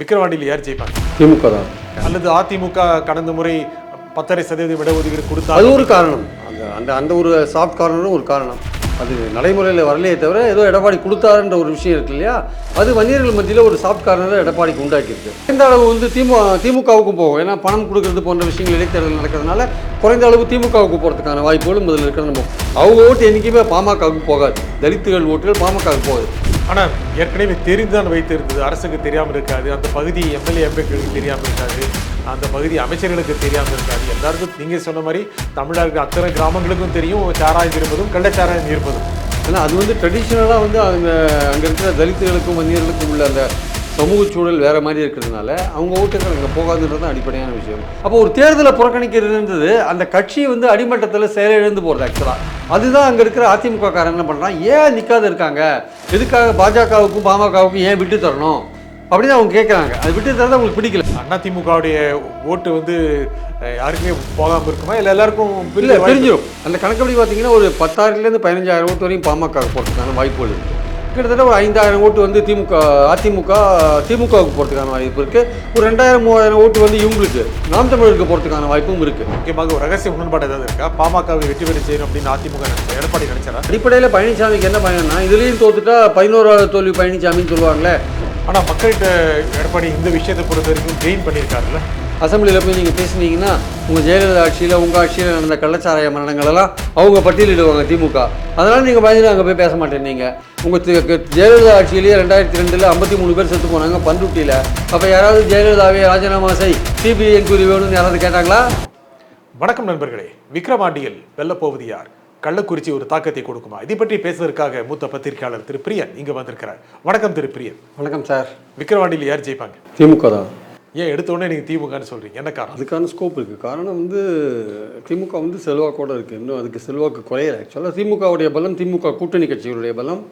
விக்கிரவாண்டியில் யார் ஜெயிப்பாங்க? திமுக தான். அல்லது அதிமுக கடந்த முறை பத்தரை சதவீதம் இடஒதுக்கீடு கொடுத்தா அது ஒரு காரணம். அந்த அந்த அந்த ஒரு சாஃப்ட் கார்னரும் ஒரு காரணம். அது நடைமுறையில் வரலையே தவிர ஏதோ எடப்பாடி கொடுத்தாருன்ற ஒரு விஷயம் இருக்கு இல்லையா? அது வன்னியர்கள் மத்தியில் ஒரு சாஃப்ட் கார்னரை எடப்பாடிக்கு உண்டாக்கியிருக்கு. குறைந்த அளவு வந்து திமு திமுகவுக்கும் போகும். ஏன்னா பணம் கொடுக்கறது போன்ற விஷயங்கள் இடைத்தேர்தல் நடக்கிறதுனால குறைந்த அளவு திமுகவுக்கு போகிறதுக்கான வாய்ப்புகளும் முதல்ல இருக்கிறது. நம்ம அவங்க ஓட்டு என்றைக்குமே பாமகவுக்கு போகாது. தலித்துகள் ஓட்டுகள் பாமகவுக்கு போகாது. ஆனால் ஏற்கனவே தெரிந்துதான் வைத்திருந்தது. அரசுக்கு தெரியாமல் இருக்காது. அந்த பகுதி எம்எல்ஏ எம்பிக்களுக்கு தெரியாமல் இருக்காது. அந்த பகுதி அமைச்சர்களுக்கு தெரியாமல் இருக்காது. எல்லாருக்கும் நீங்கள் சொன்ன மாதிரி தமிழர்கள் அத்தனை கிராமங்களுக்கும் தெரியும். சாராயம் இருப்பதும் கள்ளச்சாராயம் இருப்பதும். ஏன்னா அது வந்து ட்ரெடிஷ்னலாக வந்து அங்கே அங்கே இருக்கிற தலித்துகளுக்கும் வன்னியர்களுக்கும் உள்ள அந்த சமூக சூழல் வேறு மாதிரி இருக்கிறதுனால அவங்க ஓட்டுகள் அங்கே போகாதுன்றது தான் அடிப்படையான விஷயம். அப்போ ஒரு தேர்தலை புறக்கணிக்கிறதுன்றது அந்த கட்சி வந்து அடிமட்டத்தில் செயலிழந்து போகிறது ஆக்சுவலாக அதுதான் அங்கே இருக்கிற அதிமுக காரன் என்ன பண்ணுறான் ஏன் நிற்காத இருக்காங்க? எதுக்காக பாஜகவுக்கும் பாமகவுக்கும் ஏன் விட்டு தரணும்? அப்படின்னு அவங்க கேட்குறாங்க அது விட்டு தரது அவங்களுக்கு பிடிக்கல. அதிமுகவுடைய ஓட்டு வந்து யாருக்குமே போகாமல் இருக்குமா? இல்லை எல்லாருக்கும் இல்லை தெரிஞ்சிடும் அந்த கணக்குப்படி பார்த்தீங்கன்னா ஒரு பத்தாயிரத்துலேருந்து பதினஞ்சாயிரம் ஓட்டு வரையும் பாமக போகிறதுக்கான வாய்ப்புகள் இருக்குது கிட்டத்தட்ட ஒரு ஐந்தாயிரம் ஓட்டு வந்து திமுக அதிமுக திமுகவுக்கு போகிறதுக்கான வாய்ப்பு இருக்குது ஒரு ரெண்டாயிரம் மூவாயிரம் ஓட்டு வந்து இவங்களுக்கு நாம் தமிழருக்கு போகிறதுக்கான வாய்ப்பும் இருக்குது முக்கியமாக ஒரு ரகசிய உடன்பாடு ஏதாவது இருக்கா? பாமகவை வெற்றி பெற செய்யணும் அப்படின்னு அதிமுக நினைச்சா எடப்பாடி நினைச்சாரா? அடிப்படையில் பழனிசாமிக்கு என்ன பயம்னா இதுலேயும் தோத்துட்டா பதினோராவது தோல்வி பழனிசாமின்னு சொல்லுவாங்களே. ஆனால் மக்கள்கிட்ட எடப்பாடி இந்த விஷயத்தை பொறுத்த வரைக்கும் கெயின் பண்ணியிருக்காருல்ல. அசம்பிளியில் போய் நீங்கள் பேசுனீங்கன்னா உங்கள் ஜெயலலிதா ஆட்சியில் உங்கள் ஆட்சியில் நடந்த கள்ளச்சாராய மரணங்களெல்லாம் அவங்க பட்டியலிடுவாங்க திமுக. அதனால் நீங்கள் பயந்து அங்கே போய் பேச மாட்டேன் நீங்கள் உங்கள் ஜெயலலிதா ஆட்சியிலேயே ரெண்டாயிரத்தி ரெண்டில் ஐம்பத்தி மூணு பேர் செத்து போனாங்க பண்ருட்டியில் அப்போ யாராவது ஜெயலலிதாவே ராஜினாமா செய் சிபிஐ என்கொயரி வேணும்னு யாராவது கேட்டாங்களா? வணக்கம் நண்பர்களே. விக்ரவாண்டியில் வெல்லப்போவது யார் கள்ளக்குறிச்சி ஒரு தாக்கத்தை கொடுக்குமா? இதை பற்றி பேசுவதற்காக மூத்த பத்திரிகையாளர் திரு பிரியன் இங்க வந்திருக்கிறார். வணக்கம் திரு பிரியன். வணக்கம் சார். விக்ரவாண்டியில் யார் ஜெயிப்பாங்க? திமுக தான். ஏன் எடுத்தோடனே நீங்கள் திமுகன்னு சொல்கிறீங்க என்ன காரணம்? அதுக்கான ஸ்கோப் இருக்குது காரணம் வந்து திமுக வந்து செல்வாக்கோட இருக்குது இன்னும் அதுக்கு செல்வாக்கு குறையல. ஆக்சுவலாக திமுகவுடைய பலம் திமுக கூட்டணி கட்சிகளுடைய பலம்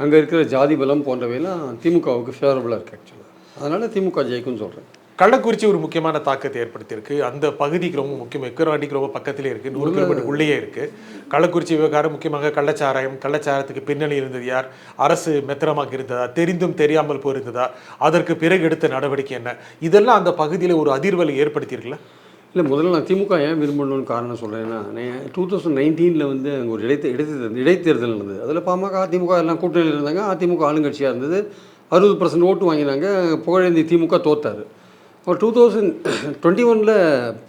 அங்கே இருக்கிற ஜாதி பலம் போன்றவையெல்லாம் திமுகவுக்கு ஃபேவரபுளாக இருக்குது ஆக்சுவலாக அதனால் திமுக ஜெயிக்கும்னு சொல்கிறேன் கள்ளக்குறிச்சி ஒரு முக்கியமான தாக்கத்தை ஏற்படுத்தியிருக்கு. அந்த பகுதிக்கு ரொம்ப முக்கியம். விக்ரவாண்டிக்கு ரொம்ப பக்கத்திலே இருக்கு. நூறு கிலோமீட்டர் உள்ளேயே இருக்கு. கள்ளக்குறிச்சி விவகாரம் முக்கியமாக கள்ளச்சாராயம் கள்ளச்சாரத்துக்கு பின்னணி இருந்தது யார்? அரசு மெத்தனமாக இருந்ததா? தெரிந்தும் தெரியாமல் போயிருந்ததா? அதற்கு பிறகு எடுத்த நடவடிக்கை என்ன? இதெல்லாம் அந்த பகுதியில் ஒரு அதிர்வலை ஏற்படுத்தியிருக்குல்ல? இல்லை முதல்ல நான் திமுக ஏன் விரும்பணும்னு காரணம் சொல்கிறேன்னா டூ தௌசண்ட் நைன்டீனில் வந்து அங்கே ஒரு இடைத்தே இடைத்தேர்தல் இடைத்தேர்தல் நடந்தது. அதில் பாமக அதிமுக எல்லாம் கூட்டணியில் இருந்தாங்க. அதிமுக ஆளுங்கட்சியாக இருந்தது. அறுபது பர்சன்ட் ஓட்டு வாங்கினாங்க. புகழேந்தி திமுக தோத்தார். இப்போ டூ தௌசண்ட் டுவெண்ட்டி ஒனில்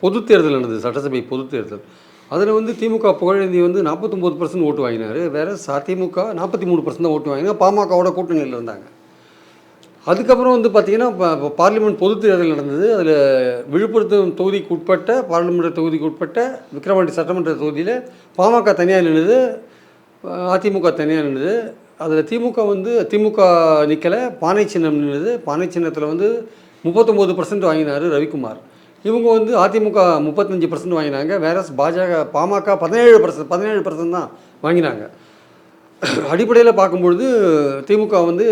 பொது தேர்தல் நடந்தது சட்டசபை பொது தேர்தல். அதில் வந்து திமுக புகழேந்தி வந்து நாற்பத்தொம்போது பர்சன்ட் ஓட்டு வாங்கினார். வேறு அதிமுக நாற்பத்தி மூணு பர்சன்ட் தான் ஓட்டு வாங்கினா பாமகவோட கூட்டணியில் இருந்தாங்க. அதுக்கப்புறம் வந்து பார்த்திங்கன்னா இப்போ பார்லிமெண்ட் பொது தேர்தல் நடந்தது. அதில் விழுப்புரத்து தொகுதிக்கு உட்பட்ட பார்லிமெண்ட் தொகுதிக்கு உட்பட்ட விக்ரவாண்டி சட்டமன்ற தொகுதியில் பாமக தனியாக நின்றுது அதிமுக தனியாக நின்றுது அதில் திமுக வந்து திமுக நிற்கலை பானை சின்னம் நின்றுது பானை சின்னத்தில் வந்து முப்பத்தொம்போது பர்சன்ட் வாங்கினார் ரவிக்குமார். இவங்க வந்து அதிமுக முப்பத்தஞ்சு பர்சன்ட் வாங்கினாங்க. வேற பாஜக பாமக பதினேழு பர்சன்ட் பதினேழு பர்சன்ட் தான் வாங்கினாங்க. அடிப்படையில் பார்க்கும்பொழுது திமுக வந்து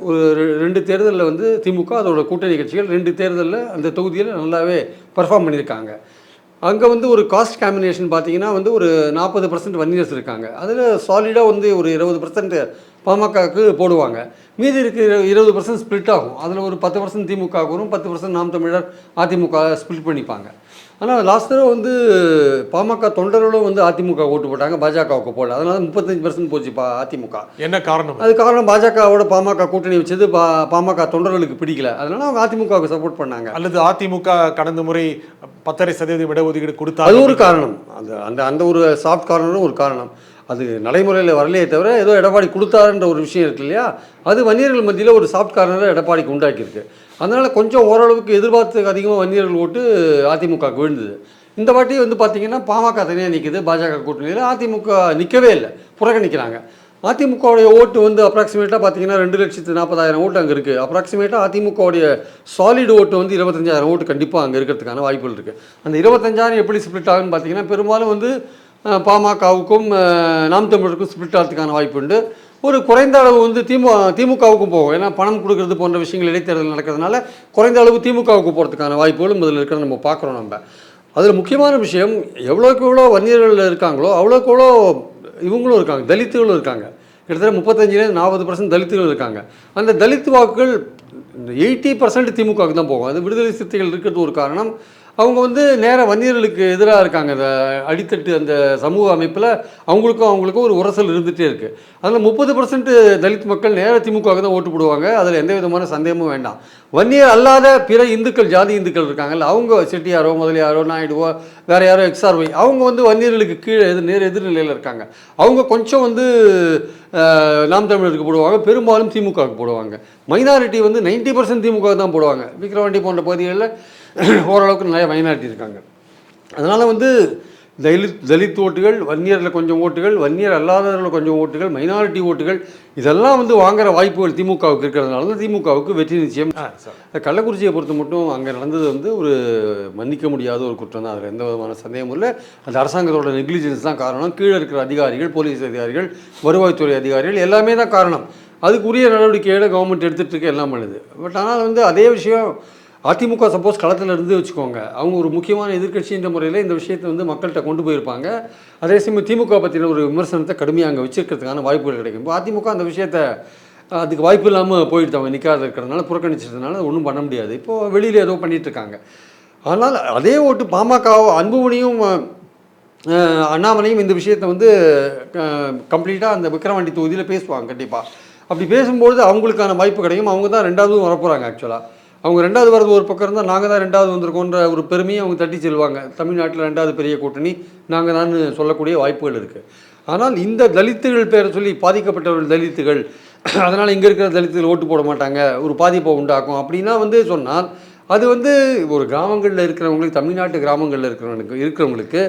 ஒரு ரெ- ரெண்டு தேர்தலில் வந்து திமுக அதோட கூட்டணி கட்சிகள் ரெண்டு தேர்தலில் அந்த தொகுதியில் நல்லாவே பர்ஃபார்ம் பண்ணியிருக்காங்க. அங்கே வந்து ஒரு காஸ்ட் காம்பினேஷன் பார்த்தீங்கன்னா வந்து ஒரு நாற்பது பர்சன்ட் வன்னியர்ஸ் இருக்காங்க. அதில் சாலிடாக வந்து ஒரு இருபது பர்சன்ட் பாமகவுக்கு போடுவாங்க. மீதி இருக்கிற இருபது பர்சன்ட் ஸ்ப்ளிட் ஆகும். அதில் ஒரு பத்து பர்சன்ட் திமுக வரும் பத்து பர்சன்ட் நாம் தமிழர் அதிமுக ஸ்ப்ளிட் பண்ணிப்பாங்க. ஆனால் லாஸ்ட் தடவை வந்து பாமக தொண்டர்களும் வந்து அதிமுக ஓட்டு போட்டாங்க. பாஜகவுக்கு போடல. அதனால முப்பத்தஞ்சு பர்சன்ட் போச்சு பா அதிமுக. என்ன காரணம்? அது காரணம் பாஜகவோட பாமக கூட்டணி வச்சது பா பாமக தொண்டர்களுக்கு பிடிக்கல. அதனால அவங்க அதிமுகவுக்கு சப்போர்ட் பண்ணாங்க. அல்லது அதிமுக கடந்த முறை பத்தரை சதவீதம் இடஒதுக்கீடு கொடுத்தா அது ஒரு காரணம். அந்த அந்த அந்த ஒரு சாஃப்ட் கார்னரும் ஒரு காரணம். அது நடைமுறையில் வரலையே தவிர ஏதோ எடப்பாடி கொடுத்தாருன்ற ஒரு விஷயம் இருக்கு இல்லையா? அது வன்னியர்கள் மத்தியில் ஒரு சாஃப்ட் கார்னரை எடப்பாடிக்கு உண்டாக்கியிருக்கு. அதனால் கொஞ்சம் ஓரளவுக்கு எதிர்பார்த்து அதிகமாக வன்னியர்கள் ஓட்டு அதிமுகவுக்கு விழுந்தது. இந்த வாட்டி வந்து பார்த்தீங்கன்னா பாமக தனியாக நிற்குது பாஜக கூட்டணியில் அதிமுக நிற்கவே இல்லை புறக்கணிக்கிறாங்க. அதிமுகவுடைய ஓட்டு வந்து அப்ராக்சிமேட்டாக பார்த்தீங்கன்னா ரெண்டு லட்சத்து நாற்பதாயிரம் ஓட்டு அங்கே இருக்குது அப்ராக்சிமேட்டாக அதிமுகவுடைய சாலிட் ஓட்டு வந்து இருபத்தஞ்சாயிரம் ஓட்டு கண்டிப்பாக அங்கே இருக்கிறதுக்கான வாய்ப்புகள் இருக்குது அந்த இருபத்தஞ்சாயிரம் எப்படி ஸ்ப்ளிட் ஆகுன்னு பார்த்தீங்கன்னா பெரும்பாலும் வந்து பாமகவுக்கும் நாம் தமிழருக்கும் ஸ்பிளிட் ஆகிறதுக்கான வாய்ப்பு உண்டு. ஒரு குறைந்த அளவு வந்து திமு திமுகவுக்கும் போகும். ஏன்னா பணம் கொடுக்கறது போன்ற விஷயங்கள் இடைத்தேர்தல் நடக்கிறதுனால குறைந்த அளவு திமுகவுக்கு போகிறதுக்கான வாய்ப்புகளும் இதில் இருக்கிறத நம்ம பார்க்குறோம் நம்ம. அதில் முக்கியமான விஷயம் எவ்வளோக்கு எவ்வளோ வன்னியர்கள் இருக்காங்களோ அவ்வளோக்கு எவ்வளோ இவங்களும் இருக்காங்க தலித்துகளும் இருக்காங்க. கிட்டத்தட்ட முப்பத்தஞ்சுலேருந்து நாற்பது பர்சன்ட் தலித்துகள் இருக்காங்க. அந்த தலித் வாக்குகள் இந்த எயிட்டி பர்சன்ட் திமுகவுக்கு தான் போகும். அது விடுதலை சிறுத்தைகள் இருக்கிறது ஒரு காரணம். அவங்க வந்து நேர வன்னியர்களுக்கு எதிராக இருக்காங்க. இந்த அடித்தட்டு அந்த சமூக அமைப்பில் அவங்களுக்கும் அவங்களுக்கும் ஒரு உரசல் இருந்துகிட்டே இருக்குது அதில் முப்பது பர்சன்ட் தலித் மக்கள் நேராக திமுகவுக்கு தான் ஓட்டு போடுவாங்க. அதில் எந்த விதமான சந்தேகமும் வேண்டாம். வன்னியர் அல்லாத பிற இந்துக்கள் ஜாதி இந்துக்கள் இருக்காங்கல்ல அவங்க செட்டியாரோ முதலியாரோ நாயுடுவோ வேறு யாரோ எக்ஸ்ஆர்ஒய் அவங்க வந்து வன்னியர்களுக்கு கீழே எதிர் நேர் எதிர்நிலையில் இருக்காங்க. அவங்க கொஞ்சம் வந்து நாம் தமிழருக்கு போடுவாங்க பெரும்பாலும் திமுகவுக்கு போடுவாங்க. மைனாரிட்டி வந்து நைன்டி பர்சன்ட் திமுக தான் போடுவாங்க. விக்ரவாண்டி போன்ற பகுதிகளில் ஓரளவுக்கு நிறைய மைனாரிட்டி இருக்காங்க அதனால் வந்து தலித் தலித் ஓட்டுகள் வன்னியரில் கொஞ்சம் ஓட்டுகள் வன்னியர் அல்லாதவர்கள் கொஞ்சம் ஓட்டுகள் மைனாரிட்டி ஓட்டுகள் இதெல்லாம் வந்து வாங்குற வாய்ப்புகள் திமுகவுக்கு இருக்கிறதுனால தான் திமுகவுக்கு வெற்றி நிச்சயம். கள்ளக்குறிச்சியை பொறுத்த மட்டும் அங்கே நடந்தது வந்து ஒரு மன்னிக்க முடியாத ஒரு குற்றம் தான். அதில் எந்த விதமான சந்தேகமும் இல்லை. அந்த அரசாங்கத்தோட நெக்லிஜென்ஸ் தான் காரணம். கீழே இருக்கிற அதிகாரிகள் போலீஸ் அதிகாரிகள் வருவாய்த்துறை அதிகாரிகள் எல்லாமே தான் காரணம். அதுக்குரிய நடவடிக்கைகளை கவர்மெண்ட் எடுத்துகிட்டு இருக்க எல்லாம் பண்ணுது. பட் ஆனால் வந்து அதே விஷயம் அதிமுக சப்போஸ் களத்தில் இருந்து வச்சுக்கோங்க. அவங்க ஒரு முக்கியமான எதிர்கட்சின்ற முறையில் இந்த விஷயத்தை வந்து மக்கள்கிட்ட கொண்டு போயிருப்பாங்க. அதே சமயம் திமுக பற்றின ஒரு விமர்சனத்தை கடுமையாக அங்கே வச்சிருக்கிறதுக்கான வாய்ப்புகள் கிடைக்கும். இப்போ அதிமுக அந்த விஷயத்தை அதுக்கு வாய்ப்பு இல்லாமல் போயிட்டு அவங்க நிற்காத இருக்கிறதுனால புறக்கணிச்சதுனால ஒன்றும் பண்ண முடியாது. இப்போது வெளியில் ஏதோ பண்ணிகிட்ருக்காங்க அதனால் ஆனால் அதே ஓட்டு பாமகவோ அன்புமணியும் அண்ணாமலையும் இந்த விஷயத்தை வந்து கம்ப்ளீட்டாக அந்த விக்கிரவாண்டி தொகுதியில் பேசுவாங்க கண்டிப்பாக அப்படி பேசும்பொழுது அவங்களுக்கான வாய்ப்பு கிடைக்கும். அவங்க தான் ரெண்டாவதும் வரப்போகிறாங்க ஆக்சுவலாக அவங்க ரெண்டாவது வரது ஒரு பக்கம் இருந்தால் நாங்கள் தான் ரெண்டாவது வந்திருக்கோன்ற ஒரு பெருமையை அவங்க தட்டி செல்வாங்க. தமிழ்நாட்டில் ரெண்டாவது பெரிய கூட்டணி நாங்கள் தான் சொல்லக்கூடிய வாய்ப்புகள் இருக்குது ஆனால் இந்த தலித்துகள் பேரை சொல்லி பாதிக்கப்பட்டவர்கள் தலித்துகள் அதனால் இங்கே இருக்கிற தலித்துகள் ஓட்டு போட மாட்டாங்க ஒரு பாதிப்பை உண்டாக்கும் அப்படின்னா வந்து சொன்னால் அது வந்து ஒரு கிராமங்களில் இருக்கிறவங்களுக்கு தமிழ்நாட்டு கிராமங்களில் இருக்கிறவங்களுக்கு இருக்கிறவங்களுக்கு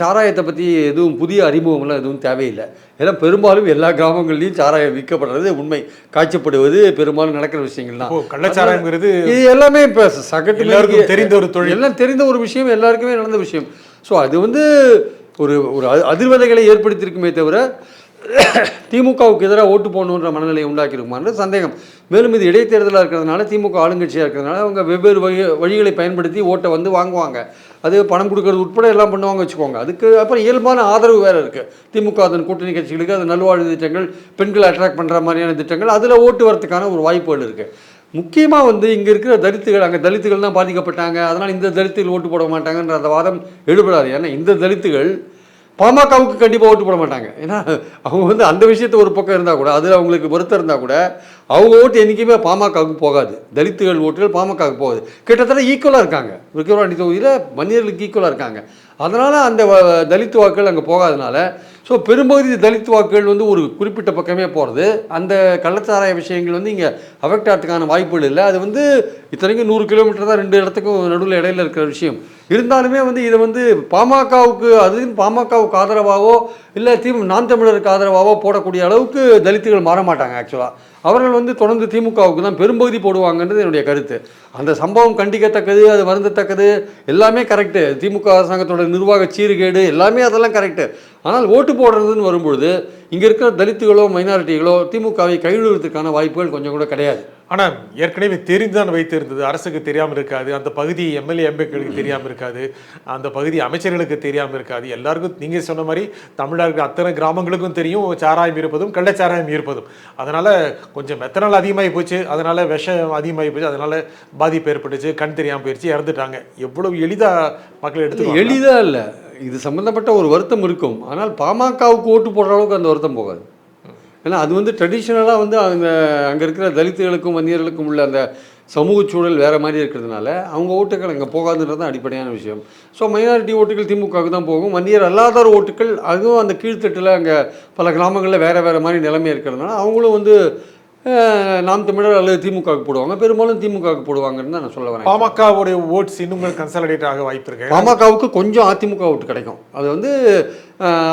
சாராயத்தை பற்றி எதுவும் புதிய அறிமுகம்லாம் எதுவும் தேவையில்லை. ஏன்னா பெரும்பாலும் எல்லா கிராமங்கள்லையும் சாராயம் விற்கப்படுறது உண்மை. காய்ச்சப்படுவது பெரும்பாலும் நடக்கிற விஷயங்கள் தான் கள்ளச்சாராயங்கிறது இது எல்லாமே இப்போ சகட்டு தெரிந்த ஒரு தொழில். எல்லாம் தெரிந்த ஒரு விஷயம் எல்லாருக்குமே நடந்த விஷயம். ஸோ அது வந்து ஒரு ஒரு அதிர்வலைகளை ஏற்படுத்தியிருக்குமே தவிர திமுகவுக்கு எதிராக ஓட்டு போடணுன்ற மனநிலையை உண்டாக்கியிருக்குமான்னு சந்தேகம். மேலும் இது இடைத்தேர்தலாக இருக்கிறதுனால திமுக ஆளுங்கட்சியாக இருக்கிறதுனால அவங்க வெவ்வேறு வழி வழிகளை பயன்படுத்தி ஓட்டை வந்து வாங்குவாங்க. அது பணம் கொடுக்கறது உட்பட எல்லாம் பண்ணுவாங்க வச்சுக்கோங்க. அதுக்கு அப்புறம் இயல்பான ஆதரவு வேறு இருக்குது திமுக அதன் கூட்டணி கட்சிகளுக்கு அது நல்வாழ்வு திட்டங்கள் பெண்களை அட்ராக்ட் பண்ணுற மாதிரியான திட்டங்கள் அதில் ஓட்டு வரதுக்கான ஒரு வாய்ப்புகள் இருக்குது முக்கியமாக வந்து இங்கே இருக்கிற தலித்துகள் அங்கே தலித்துகள் தான் பாதிக்கப்பட்டாங்க. அதனால் இந்த தலித்துகள் ஓட்டு போட மாட்டாங்கன்ற அந்த வாதம் எழுபடாது. ஏன்னா இந்த தலித்துகள் பாமகவுக்கு கண்டிப்பாக ஓட்டு போட மாட்டாங்க. ஏன்னா அவங்க வந்து அந்த விஷயத்த ஒரு பக்கம் இருந்தால் கூட அதில் அவங்களுக்கு வருத்தம் இருந்தால் கூட அவங்க ஓட்டு என்றைக்குமே பாமகவுக்கு போகாது. தலித்துகள் ஓட்டுகள் பாமகவுக்கு போகாது. கிட்டத்தட்ட ஈக்குவலாக இருக்காங்க. விக்கிரவாண்டி தொகுதியில் மனிதர்களுக்கு ஈக்குவலாக இருக்காங்க. அதனால் அந்த தலித்து வாக்குகள் அங்கே போகாதனால ஸோ பெரும்பகுதி தலித் வாக்குகள் வந்து ஒரு குறிப்பிட்ட பக்கமே போகிறது அந்த கள்ளச்சாராய விஷயங்கள் வந்து இங்கே அஃபெக்ட் ஆகிறதுக்கான வாய்ப்புகள் இல்லை. அது வந்து இத்தனைக்கும் நூறு கிலோமீட்டர் தான் ரெண்டு இடத்துக்கும் நடுவில் இடையில இருக்கிற விஷயம். இருந்தாலுமே வந்து இதை வந்து பாமகவுக்கு அது பாமகவுக்கு ஆதரவாகவோ இல்லை திமு நாம் தமிழருக்கு ஆதரவாகவோ போடக்கூடிய அளவுக்கு தலித்துகள் மாற மாட்டாங்க ஆக்சுவலாக அவர்கள் வந்து தொடர்ந்து திமுகவுக்கு தான் பெரும்பகுதி போடுவாங்கன்றது என்னுடைய கருத்து. அந்த சம்பவம் கண்டிக்கத்தக்கது அது வருந்தத்தக்கது எல்லாமே கரெக்டு திமுக அரசாங்கத்தோட நிர்வாக சீர்கேடு எல்லாமே அதெல்லாம் கரெக்டு ஆனால் ஓட்டு போடுறதுன்னு வரும்பொழுது இங்கே இருக்கிற தலித்துகளோ மைனாரிட்டிகளோ திமுகவை கைவிடுவதற்கான வாய்ப்புகள் கொஞ்சம் கூட கிடையாது. ஆனா ஏற்கனவே தெரிந்துதான் வைத்திருந்தது. அரசுக்கு தெரியாம இருக்காது. அந்த பகுதி எம்எல்ஏ எம்பிக்களுக்கு தெரியாம இருக்காது. அந்த பகுதி அமைச்சர்களுக்கு தெரியாம இருக்காது. எல்லாருக்கும் நீங்க சொன்ன மாதிரி தமிழருக்கு அத்தனை கிராமங்களுக்கும் தெரியும். சாராயம் இருப்பதும் கள்ளச்சாராயம் இருப்பதும். அதனால கொஞ்சம் மெத்தனால் அதிகமாகி போச்சு. அதனால விஷம் அதிகமாகி போச்சு. அதனால பாதிப்பு ஏற்பட்டுச்சு. கண் தெரியாம போயிடுச்சு இறந்துட்டாங்க. எவ்வளவு எளிதா மக்கள் எடுத்து எளிதா இல்லை. இது சம்மந்தப்பட்ட ஒரு வருத்தம் இருக்கும். ஆனால் பாமகவுக்கு ஓட்டு போடுற அளவுக்கு அந்த வருத்தம் போகாது. ஏன்னா அது வந்து ட்ரெடிஷ்னலாக வந்து அங்கே அங்கே இருக்கிற தலித்துகளுக்கும் வன்னியர்களுக்கும் உள்ள அந்த சமூக சூழல் வேறு மாதிரி இருக்கிறதுனால அவங்க ஓட்டுகள் அங்கே போகாதுன்றது தான் அடிப்படையான விஷயம். ஸோ மைனாரிட்டி ஓட்டுகள் திமுகவுக்கு தான் போகும். வன்னியர் அல்லாதோர் ஓட்டுகள் அதுவும் அந்த கீழ்த்தட்டில் அங்கே பல கிராமங்களில் வேறு வேறு மாதிரி நிலைமை இருக்கிறதுனால அவங்களும் வந்து நாம் தமிழர் அல்லது திமுகவுக்கு போடுவாங்க. பெரும்பாலும் திமுகவுக்கு போடுவாங்கன்னு தான் நான் சொல்ல வரேன். பாமகவுடைய ஓட்ஸ் இன்னும் கன்சாலிடேட் ஆக வாய்ப்பு இருக்கு. பாமகவுக்கு கொஞ்சம் அதிமுக ஓட்டு கிடைக்கும். அது வந்து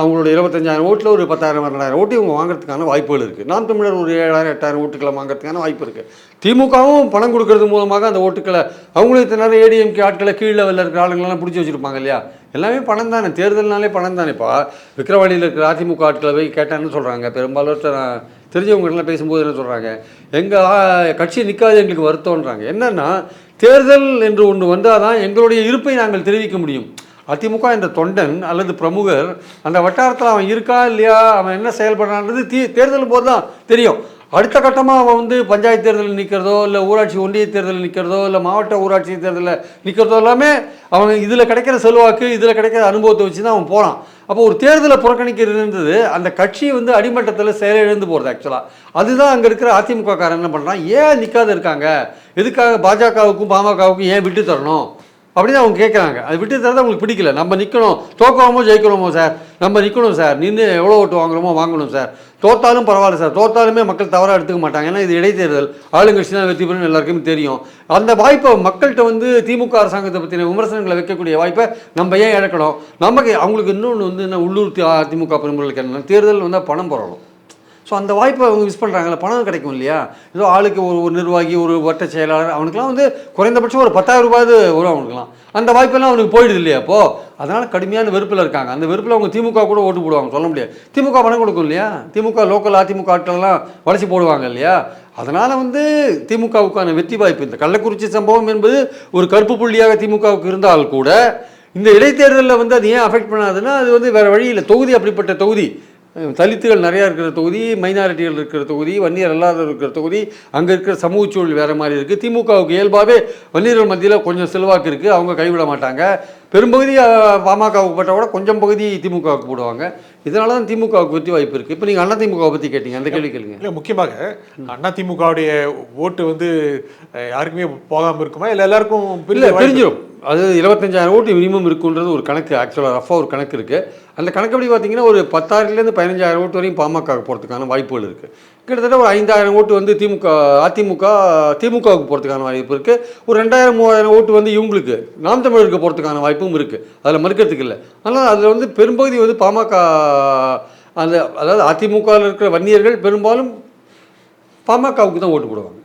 அவங்களோட இருபத்தஞ்சாயிரம் ஓட்டில் ஒரு பத்தாயிரம் பன்னெண்டாயிரம் ஓட்டு இவங்க வாங்குறதுக்கான வாய்ப்புகள் இருக்குது நாம் தமிழர் ஒரு ஏழாயிரம் எட்டாயிரம் ஓட்டுகளை வாங்குறதுக்கான வாய்ப்பு இருக்குது திமுகவும் பணம் கொடுக்கறது மூலமாக அந்த ஓட்டுக்களை அவங்களும் இத்தனை நேரம் ஏடிஎம்கே ஆட்களை கீழ் லெவலில் இருக்கிற ஆளுங்களெல்லாம் பிடிச்சி வச்சிருப்பாங்க இல்லையா? எல்லாமே பணம் தானே. தேர்தல்னாலே பணம் தானேப்பா விக்கிரவாண்டியில் இருக்கிற அதிமுக ஆட்களை போய் கேட்டான்னு சொல்கிறாங்க பெரும்பாலும் தெரிஞ்சவங்ககிட்டலாம் பேசும்போது என்ன சொல்கிறாங்க எங்கள் கட்சி நிற்காது எங்களுக்கு வருத்தம்ன்றாங்க. என்னென்னா தேர்தல் என்று ஒன்று வந்தால் தான் எங்களுடைய இருப்பை நாங்கள் தெரிவிக்க முடியும். அதிமுக என்ற தொண்டன் அல்லது பிரமுகர் அந்த வட்டாரத்தில் அவன் இருக்கா இல்லையா அவன் என்ன செயல்படுறான்றது தீ தேர்தல் போது தான் தெரியும். அடுத்த கட்டமாக அவன் வந்து பஞ்சாயத்து தேர்தலில் நிற்கிறதோ இல்லை ஊராட்சி ஒன்றிய தேர்தலில் நிற்கிறதோ இல்லை மாவட்ட ஊராட்சி தேர்தலில் நிற்கிறதோ எல்லாமே அவன் இதில் கிடைக்கிற செல்வாக்கு இதில் கிடைக்கிற அனுபவத்தை வச்சு தான் அவன் போகிறான் அப்போ ஒரு தேர்தலை புறக்கணிக்கிறது அந்த கட்சி வந்து அடிமட்டத்தில் செயலிழந்து போகிறது ஆக்சுவலாக அதுதான் அங்கே இருக்கிற அதிமுக காரன் என்ன பண்ணுறான் ஏன் நிற்காத இருக்காங்க? எதுக்காக பாஜகவுக்கும் பாமகவுக்கும் ஏன் விட்டு தரணும் அப்படின்னு அவங்க கேட்குறாங்க அது விட்டு தரது அவங்களுக்கு பிடிக்கல. நம்ம நிற்கணும் தோக்கிறோமோ ஜெயிக்கிறோமோ சார். நம்ம நிற்கணும் சார். நின்று எவ்வளோ ஓட்டு வாங்குறோமோ வாங்கணும் சார். தோத்தாலும் பரவாயில்ல சார். தோத்தாலுமே மக்கள் தவறாக எடுத்துக்க மாட்டாங்க. ஏன்னா இது இடைத்தேர்தல். ஆளுங்கட்சி தான் வெற்றி பெறும் எல்லாருக்குமே தெரியும். அந்த வாய்ப்பை மக்கள்கிட்ட வந்து திமுக அரசாங்கத்தை பற்றின விமர்சனங்களை வைக்கக்கூடிய வாய்ப்பை நம்ம ஏன் இழக்கணும்? நமக்கு அவங்களுக்கு இன்னொன்று வந்து என்ன உள்ளூர் திமுக அதிமுக பெரும்புகளுக்கு என்ன தேர்தல் வந்தால் பணம் போடணும். ஸோ அந்த வாய்ப்பை அவங்க மிஸ் பண்ணுறாங்கல்ல பணம் கிடைக்கும் இல்லையா? ஏதோ ஆளுக்கு ஒரு ஒரு நிர்வாகி ஒரு வட்ட செயலாளர் அவனுக்குலாம் வந்து குறைந்தபட்சம் ஒரு பத்தாயிரம் ரூபாய் வரும் அவனுக்குலாம் அந்த வாய்ப்பெல்லாம் அவனுக்கு போயிடுது இல்லையா அப்போ அதனால் கடுமையான வெறுப்பில் இருக்காங்க. அந்த வெறுப்பில் அவங்க திமுக கூட ஓட்டு போடுவாங்க சொல்ல முடியாது. திமுக பணம் கொடுக்கும் இல்லையா? திமுக லோக்கல் அதிமுக ஆட்களெல்லாம் வளர்ச்சி போடுவாங்க இல்லையா? அதனால் வந்து திமுகவுக்கான வெற்றி வாய்ப்பு. இந்த கள்ளக்குறிச்சி சம்பவம் என்பது ஒரு கருப்பு புள்ளியாக திமுகவுக்கு இருந்தால் கூட இந்த இடைத்தேர்தலில் வந்து அது ஏன் அஃபெக்ட் பண்ணாதுன்னா அது வந்து வேறு வழியில் தொகுதி அப்படிப்பட்ட தொகுதி. தலித்துகள் நிறையா இருக்கிற தொகுதி மைனாரிட்டிகள் இருக்கிற தொகுதி வன்னியர் அல்லாத இருக்கிற தொகுதி அங்கே இருக்கிற சமூக சூழல் வேறு மாதிரி இருக்குது திமுகவுக்கு இயல்பாகவே வன்னியர்கள் மத்தியில் கொஞ்சம் செல்வாக்கு இருக்குது அவங்க கைவிட மாட்டாங்க. பெரும்பகுதி பாமகவுக்கு பட்ட கூட கொஞ்சம் பகுதி திமுகவுக்கு போடுவாங்க. இதனால தான் திமுகவுக்கு வெற்றி வாய்ப்பு இருக்குது இப்போ நீங்கள் அண்ணா திமுகவை பற்றி கேட்டீங்க. அந்த கேள்வி கேளுங்க. இல்லை முக்கியமாக அதிமுகவுடைய ஓட்டு வந்து யாருக்குமே போகாமல் இருக்குமா? இல்லை எல்லாருக்கும் இல்லை பிரிஞ்சிடும் அது இருபத்தஞ்சாயிரம் ஓட்டு மினிமம் இருக்குன்றது ஒரு கணக்கு ஆக்சுவலாக ரஃபாக ஒரு கணக்கு இருக்குது அந்த கணக்குப்படி பார்த்தீங்கன்னா ஒரு பத்தாயிரத்துலேருந்து பதினஞ்சாயிரம் ஓட்டு வரையும் பாமக போகிறதுக்கான வாய்ப்புகள் இருக்குது கிட்டத்தட்ட ஒரு ஐந்தாயிரம் ஓட்டு வந்து திமுக அதிமுக திமுகவுக்கு போகிறதுக்கான வாய்ப்பு இருக்குது ஒரு ரெண்டாயிரம் மூவாயிரம் ஓட்டு வந்து இவங்களுக்கு நாம் தமிழருக்கு போகிறதுக்கான வாய்ப்பும் இருக்குது அதில் மறுக்கிறதுக்கு இல்லை. ஆனால் அதில் வந்து பெரும்பகுதி வந்து பாமக அந்த அதாவது அதிமுகவில் இருக்கிற வன்னியர்கள் பெரும்பாலும் பாமகவுக்கு தான் ஓட்டு போடுவாங்க.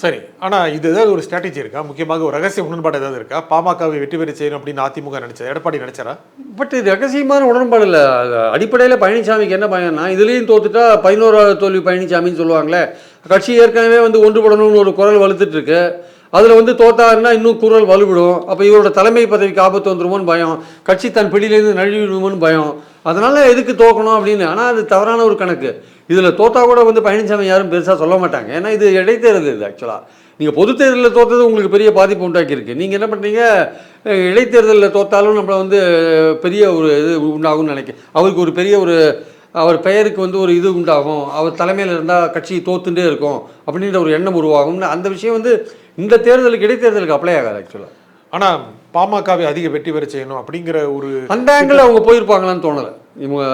சரி. ஆனால் இது ஏதாவது ஒரு ஸ்ட்ராட்டஜி இருக்கா? முக்கியமாக ஒரு ரகசிய உடன்பாடு ஏதாவது இருக்கா? பாமகவை வெற்றி பெற செய்யணும் அப்படின்னு அதிமுக நினைச்சா எடப்பாடி நினைச்சாரா? பட் இது ரகசியமான உடன்பாடு இல்லை. அடிப்படையில் பழனிசாமிக்கு என்ன பயம்னா இதுலேயும் தோத்துட்டா பதினோராவது தோல்வி பழனிசாமின்னு சொல்லுவாங்களே. கட்சி ஏற்கனவே வந்து ஒன்றுபடணும்னு ஒரு குரல் வலுத்துட்டு இருக்கு அதில் வந்து தோத்தாருன்னா இன்னும் குரல் வலுவிடும். அப்போ இவரோட தலைமை பதவிக்கு ஆபத்து வந்துருமோன்னு பயம். கட்சி தன் பிடியிலேருந்து நழுவிடுமோன்னு பயம். அதனால எதுக்கு தோக்கணும் அப்படின்னு? ஆனால் அது தவறான ஒரு கணக்கு. இதில் தோத்தா கூட வந்து பழனிசாமி யாரும் பெருசாக சொல்ல மாட்டாங்க. ஏன்னா இது இடைத்தேர்தல் இது ஆக்சுவலாக நீங்கள் பொது தேர்தலில் தோத்தது உங்களுக்கு பெரிய பாதிப்பு உண்டாக்கியிருக்கு நீங்கள் என்ன பண்ணுறீங்க இடைத்தேர்தலில் தோத்தாலும் நம்மளை வந்து பெரிய ஒரு இது உண்டாகும்னு நினைக்கிறேன். அவருக்கு ஒரு பெரிய ஒரு அவர் பெயருக்கு வந்து ஒரு இது உண்டாகும். அவர் தலைமையில் இருந்தால் கட்சி தோத்துட்டே இருக்கும் அப்படின்ற ஒரு எண்ணம் உருவாகும்னு அந்த விஷயம் வந்து இந்த தேர்தலுக்கு இடைத்தேர்தலுக்கு அப்ளை ஆகாது ஆக்சுவலாக ஆனா பாமகவை அதிக வெற்றி பெற செய்யணும் அப்படிங்கிற ஒரு அந்த ஆங்கிள் அவங்க போயிருப்பாங்களான்னு தோணலை. இவங்க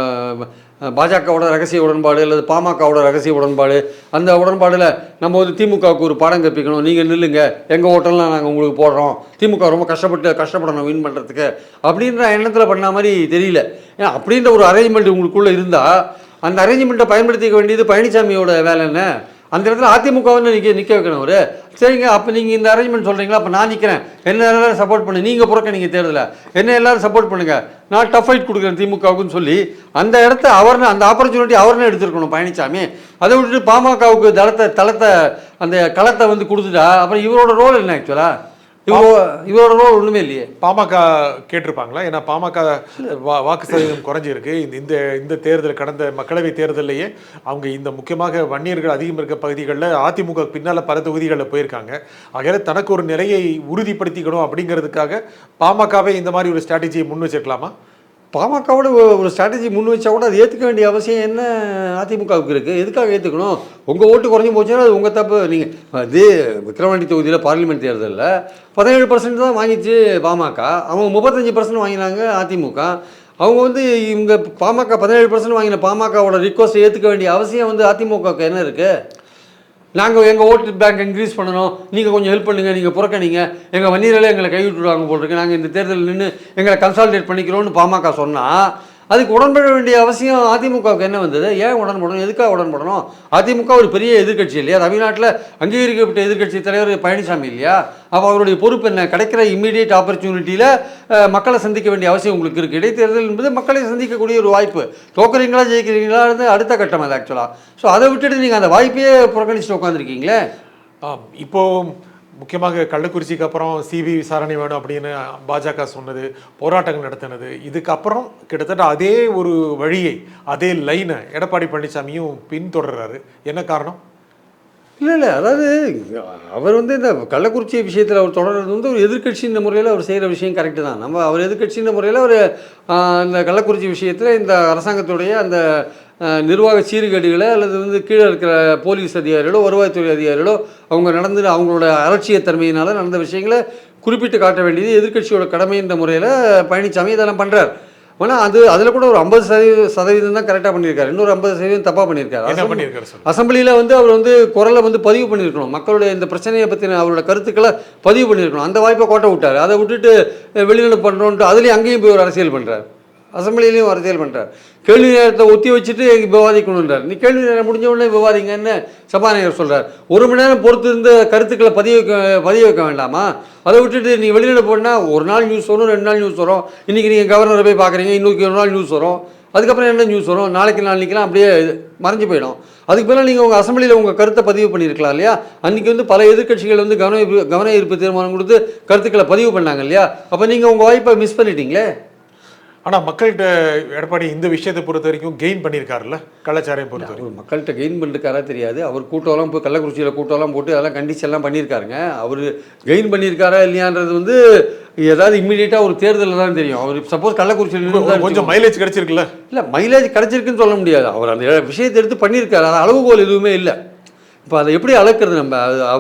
பாஜகவோட ரகசிய உடன்பாடு அல்லது பாமகவோட ரகசிய உடன்பாடு அந்த உடன்பாடில் நம்ம வந்து திமுகவுக்கு ஒரு பாடம் கற்பிக்கணும். நீங்கள் நில்லுங்க. எங்கள் ஓட்டெல்லாம் நாங்கள் உங்களுக்கு போடுறோம். திமுக ரொம்ப கஷ்டப்பட்டு கஷ்டப்படணும் வின் பண்ணுறதுக்கு அப்படின்ற எண்ணத்தில் பண்ண மாதிரி தெரியல. ஏன்னா அப்படின்ற ஒரு அரேஞ்ச்மெண்ட் உங்களுக்குள்ளே இருந்தால் அந்த அரேஞ்ச்மெண்ட்டை பயன்படுத்திக்க வேண்டியது பழனிசாமியோட வேலை என்ன? அந்த இடத்துல அதிமுகவுன்னு நிற்க நிற்க வைக்கணும் அவர். சரிங்க அப்போ நீங்கள் இந்த அரேஞ்ச்மெண்ட் சொல்கிறீங்களா அப்போ நான் நிற்கிறேன் என்ன எல்லாரும் சப்போர்ட் பண்ணு. நீங்கள் புறக்க நீங்கள் தேர்தலில் என்ன எல்லாரும் சப்போர்ட் பண்ணுங்க. நான் டஃப் ஃபைட் கொடுக்குறேன் திமுகவுக்குன்னு சொல்லி அந்த இடத்த அவர்னு அந்த ஆப்பர்ச்சுனிட்டி அவர்னு எடுத்துருக்கணும் பழனிசாமி அதை விட்டுட்டு பாமகவுக்கு தளத்தை தளத்தை அந்த களத்தை வந்து கொடுத்துட்டா அப்புறம் இவரோட ரோல் என்ன ஆக்சுவலாக இவரோ இவரோட ரோல் ஒன்றுமே இல்லையே. பாமக கேட்டிருப்பாங்களா? ஏன்னா பாமக வாக்கு சதவீதம் குறைஞ்சிருக்கு. இந்த இந்த இந்த தேர்தல் கடந்த மக்களவை தேர்தலையே அவங்க இந்த முக்கியமாக வன்னியர்கள் அதிகம் இருக்க பகுதிகளில் அதிமுக பின்னால பல தொகுதிகளில் போயிருக்காங்க. ஆகையால தனக்கு ஒரு நிலையை உறுதிப்படுத்திக்கணும் அப்படிங்கிறதுக்காக பாமகவே இந்த மாதிரி ஒரு ஸ்ட்ராட்டஜியை முன் வச்சிருக்கலாமா? பாமகவோட ஒரு ஸ்ட்ராட்டஜி முன் வச்சா கூட அது ஏற்றுக்க வேண்டிய அவசியம் என்ன அதிமுகவுக்கு இருக்குது எதுக்காக ஏற்றுக்கணும் உங்கள் ஓட்டு குறைஞ்சி போச்சுன்னா அது உங்கள் தப்பு. நீங்கள் இது விக்ரவாண்டி தொகுதியில் பார்லிமெண்ட் தேர்தலில் பதினேழு பர்சன்ட் தான் வாங்கிச்சு பாமக. அவங்க முப்பத்தஞ்சு பர்சன்ட் வாங்கினாங்க அதிமுக. அவங்க வந்து இவங்க பாமக பதினேழு பர்சன்ட் வாங்கின பாமகவோட ரிக்வஸ்ட்டை ஏற்றுக்க வேண்டிய அவசியம் வந்து அதிமுகவுக்கு என்ன இருக்குது நாங்கள் எங்கள் ஓட்டு பேங்க் இன்க்ரீஸ் பண்ணணும். நீங்கள் கொஞ்சம் ஹெல்ப் பண்ணுங்கள் நீங்கள் புறக்கணிங்க. எங்கள் வன்னியர்களே எங்களை கைவிட்டுடுவாங்க போல் இருக்கு. நாங்கள் இந்த தேர்தலில் நின்று எங்களை கன்சால்டேட் பண்ணிக்கிறோன்னு பாமக சொன்னால் அதுக்கு உடன்பட வேண்டிய அவசியம் அதிமுகவுக்கு என்ன வந்தது? ஏன் உடன்படணும்? எதுக்காக உடன்படணும்? அதிமுக ஒரு பெரிய எதிர்க்கட்சி இல்லையா? தமிழ்நாட்டில் அங்கீகரிக்கப்பட்ட எதிர்க்கட்சி தலைவர் பழனிசாமி இல்லையா? அப்போ அவருடைய பொறுப்பு என்ன? கிடைக்கிற இம்மீடியட் ஆப்பர்ச்சுனிட்டியில் மக்களை சந்திக்க வேண்டிய அவசியம் உங்களுக்கு இருக்குது இடைத்தேர்தல் என்பது மக்களை சந்திக்கக்கூடிய ஒரு வாய்ப்பு. தோக்குறீங்களா ஜெயிக்கிறீங்களா அடுத்த கட்டம் அது ஆக்சுவலாக ஸோ அதை விட்டுட்டு நீங்கள் அந்த வாய்ப்பையே புறக்கணிச்சுட்டு உட்காந்துருக்கீங்களே ஆம். முக்கியமாக கள்ளக்குறிச்சிக்கு அப்புறம் சிபி விசாரணை வேணும் அப்படின்னு பாஜக சொன்னது போராட்டங்கள் நடத்தினது. இதுக்கப்புறம் கிட்டத்தட்ட அதே ஒரு வழியை அதே லைனை எடப்பாடி பழனிசாமியும் பின்தொடர்றாரு. என்ன காரணம்? இல்லை இல்லை அதாவது அவர் வந்து இந்த கள்ளக்குறிச்சி விஷயத்தில் அவர் தொடர்றது வந்து ஒரு எதிர்க்கட்சின்ற முறையில் அவர் செய்கிற விஷயம் கரெக்டு தான். நம்ம அவர் எதிர்க்கட்சின்ற முறையில் அவர் இந்த கள்ளக்குறிச்சி விஷயத்தில் இந்த அரசாங்கத்துடைய அந்த நிர்வாக சீர்கேடுகளை அல்லது வந்து கீழே இருக்கிற போலீஸ் அதிகாரிகளோ வருவாய்த்துறை அதிகாரிகளோ அவங்க நடந்து அவங்களோட அலட்சியத்தன்மையினால் நடந்த விஷயங்களை குறிப்பிட்டு காட்ட வேண்டியது எதிர்க்கட்சியோட கடமைன்ற முறையில் பழனிசாமி இதெல்லாம் பண்ணுறார் ஆனால் அது அதில் கூட ஒரு ஐம்பது சதவீத சதவீதம் தான் கரெக்டாக பண்ணியிருக்காரு. இன்னொரு ஐம்பது சதவீதம் தப்பாக பண்ணியிருக்காரு. அசம்பிளியில் வந்து அவர் வந்து குரலை வந்து பதிவு பண்ணியிருக்கணும். மக்களுடைய இந்த பிரச்சனையை பற்றின அவரோட கருத்துக்களை பதிவு பண்ணியிருக்கணும். அந்த வாய்ப்பை கோட்டை விட்டார். அதை விட்டுட்டு வெளிநடப்பு பண்ணுறோன்ட்டு அதுலேயும் அங்கேயும் போய் ஒரு அரசியல் பண்ணுறார் அசம்பிளிலையும் அரசியல் பண்ணுறார் கேள்வி நேரத்தை ஒத்தி வச்சுட்டு இங்க விவாதிக்கணுன்றார் நீ கேள்வி நேரம் முடிஞ்ச உடனே விவாதிங்கன்னு சபாநாயகர் சொல்கிறார் ஒரு மணி நேரம் பொறுத்து இருந்த கருத்துக்களை பதிவு வைக்க பதிவு வைக்க வேண்டாமா? அதை விட்டுட்டு நீ வெளியில் போனால் ஒரு நாள் நியூஸ் வரும் ரெண்டு நாள் நியூஸ் வரும். இன்றைக்கி நீங்கள் கவர்னரை போய் பார்க்குறீங்க இன்னொரு ஒரு நாள் நியூஸ் வரும். அதுக்கப்புறம் என்ன நியூஸ் வரும்? நாளைக்கு நாளைக்கெல்லாம் அப்படியே மறைஞ்சு போயிடும். அதுக்கு பதிலாக நீங்கள் உங்கள் அசம்பிளியில் உங்கள் கருத்தை பதிவு பண்ணியிருக்கலாம் இல்லையா? அன்றைக்கி வந்து பல எதிர்க்கட்சிகள் வந்து கவன கவன ஈர்ப்பு தீர்மானம் கொடுத்து கருத்துக்களை பதிவு பண்ணாங்க இல்லையா? அப்போ நீங்கள் உங்கள் வாய்ப்பை மிஸ் பண்ணிட்டீங்களே? ஆனா மக்கள்கிட்ட எடப்பாடி இந்த விஷயத்தை பொறுத்த வரைக்கும் கெயின் பண்ணியிருக்காருல்ல? கள்ளச்சாரையை பொறுத்த வரைக்கும். மக்கள்கிட்ட கெயின் பண்ணிருக்காரா தெரியாது. அவர் கூட்டம்லாம் போய் கள்ளக்குறிச்சியில் கூட்டம்லாம் போட்டு அதெல்லாம் கண்டிச்சு எல்லாம் பண்ணியிருக்காருங்க. அவர் கெயின் பண்ணியிருக்காரா இல்லையான்றது வந்து ஏதாவது இம்மிடியட்டாக ஒரு தேர்தலில் தான் தெரியும். அவர் சப்போஸ் கள்ளக்குறிச்சியில் கொஞ்சம் மைலேஜ் கிடைச்சிருக்குல்ல? இல்லை மைலேஜ் கிடைச்சிருக்குன்னு சொல்ல முடியாது. அவர் அந்த விஷயத்தை எடுத்து பண்ணியிருக்காரு. அது அளவுகோல் எதுவுமே இல்லை. இப்போ அதை எப்படி அளக்குறது நம்ம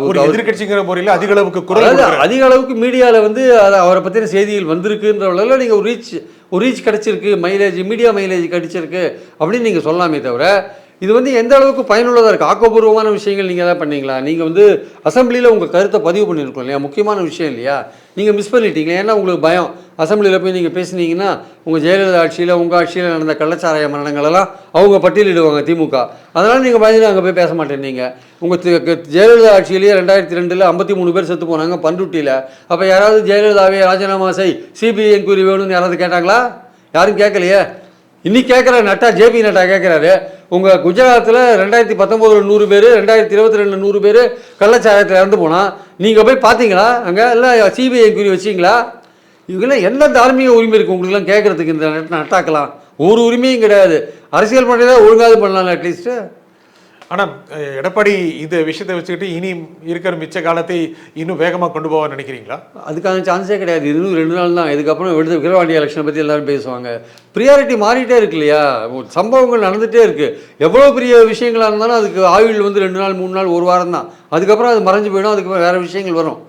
ஒரு எதிர்க்கட்சிங்கிற முறையில அதிக அளவுக்கு குரல். அதிக அளவுக்கு மீடியாவில் வந்து அது அவரை பற்றின செய்திகள் வந்திருக்குன்ற அளவில் நீங்கள் ஒரு ரீச் ஒரு ரீச் கிடச்சிருக்கு மைலேஜ் மீடியா மைலேஜ் கிடச்சிருக்கு அப்படின்னு நீங்கள் சொல்லலாமே தவிர இது வந்து எந்த அளவுக்கு பயனுள்ளதாக இருக்குது ஆக்கப்பூர்வமான விஷயங்கள் நீங்கள் தான் பண்ணீங்களா? நீங்கள் வந்து அசம்பிளியில் உங்கள் கருத்தை பதிவு பண்ணியிருக்கோம் இல்லையா? முக்கியமான விஷயம் இல்லையா? நீங்கள் மிஸ் பண்ணிட்டீங்க ஏன்னா உங்களுக்கு பயம். அசம்பிளியில் போய் நீங்கள் பேசுனீங்கன்னா உங்கள் ஜெயலலிதா ஆட்சியில் உங்கள் ஆட்சியில் நடந்த கள்ளச்சாராய மரணங்களெல்லாம் அவங்க பட்டியலிடுவாங்க திமுக. அதனால் நீங்கள் பயந்து அங்கே போய் பேச மாட்டேன்னீங்க உங்கள் ஜெயலலிதா ஆட்சியிலேயே ரெண்டாயிரத்தி ரெண்டில் ஐம்பத்தி மூணு பேர் செத்து போனாங்க பண்ருட்டியில். அப்போ யாராவது ஜெயலலிதாவே ராஜினாமா செய் சிபிஐ என்கொயரி வேணும்னு யாராவது கேட்டாங்களா? யாரும் கேட்கலையே? இன்னைக்கு கேட்குற நட்டா ஜேபி நட்டா கேட்குறாரு உங்கள் குஜராத்தில் ரெண்டாயிரத்தி பத்தொம்போதில் நூறு பேர் ரெண்டாயிரத்தி இருபத்தி ரெண்டு நூறு பேர் கள்ளச்சாராயத்தில் இறந்து போனால் நீங்கள் போய் பார்த்தீங்களா அங்கே எல்லாம் சிபிஐ என்கொயரி வச்சிங்களா இவங்களாம் எந்த தார்மீக உரிமை இருக்குது உங்களுக்குலாம் கேட்குறதுக்கு இந்த நட்டாக்கலாம். ஒரு உரிமையும் கிடையாது. அரசியல் பண்ணுறதா ஒழுங்காவது பண்ணலாம் அட்லீஸ்ட்டு ஆனால் எடப்பாடி இந்த விஷயத்தை வச்சுக்கிட்டு இனி இருக்கிற மிச்ச காலத்தை இன்னும் வேகமாக கொண்டு போக நினைக்கிறீங்களா? அதுக்கான சான்ஸே கிடையாது. இன்னும் ரெண்டு நாள் தான். இதுக்கப்புறம் விடுத விக்கிரவாண்டி எலெக்ஷனை பற்றி எல்லாரும் பேசுவாங்க. ப்ரியாரிட்டி மாறிட்டே இருக்கு இல்லையா? சம்பவங்கள் நடந்துகிட்டே இருக்குது எவ்வளோ பெரிய விஷயங்களாக இருந்தாலும் அதுக்கு ஆயுள் வந்து ரெண்டு நாள் மூணு நாள் ஒரு வாரம் தான். அதுக்கப்புறம் அது மறைஞ்சு போயிடும். அதுக்கப்புறம் வேறு விஷயங்கள் வரும்.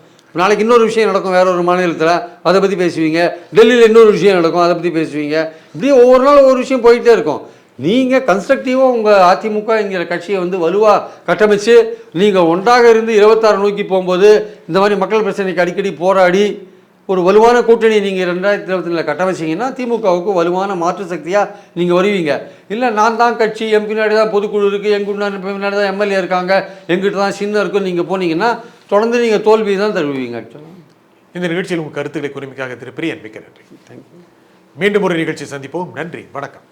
நாளைக்கு இன்னொரு விஷயம் நடக்கும். வேற ஒரு மாநிலத்தில். அதை பற்றி பேசுவீங்க. டெல்லியில் இன்னொரு விஷயம் நடக்கும். அதை பற்றி பேசுவீங்க. இப்படியே ஒவ்வொரு நாள் ஒவ்வொரு விஷயம் போயிட்டே இருக்கும். நீங்கள் கன்ஸ்ட்ரக்டிவாக உங்கள் அதிமுகங்கிற கட்சியை வந்து வலுவாக கட்டமைச்சு நீங்கள் ஒன்றாக இருந்து இருபத்தாறு நோக்கி போகும்போது இந்த மாதிரி மக்கள் பிரச்சனைக்கு அடிக்கடி போராடி ஒரு வலுவான கூட்டணி நீங்கள் ரெண்டாயிரத்தி இருபத்தி ரெண்டில் கட்டமைச்சிங்கன்னா திமுகவுக்கு வலுவான மாற்று சக்தியாக நீங்கள் வருவீங்க. இல்லை நான் தான் கட்சி என் பின்னாடி தான் பொதுக்குழு இருக்குது எங்க பின்னாடி தான் எம்எல்ஏ இருக்காங்க எங்கிட்ட தான் சின்ன இருக்கும் நீங்கள் போனீங்கன்னா தொடர்ந்து நீங்கள் தோல்வி தான் தருவீங்க ஆக்சுவலாக இந்த நிகழ்ச்சியில் உங்கள் கருத்துக்களை குறிமைக்காக திரு பிரியன் மிக்க நன்றி மீண்டும் ஒரு நிகழ்ச்சி சந்திப்போம். நன்றி வணக்கம்.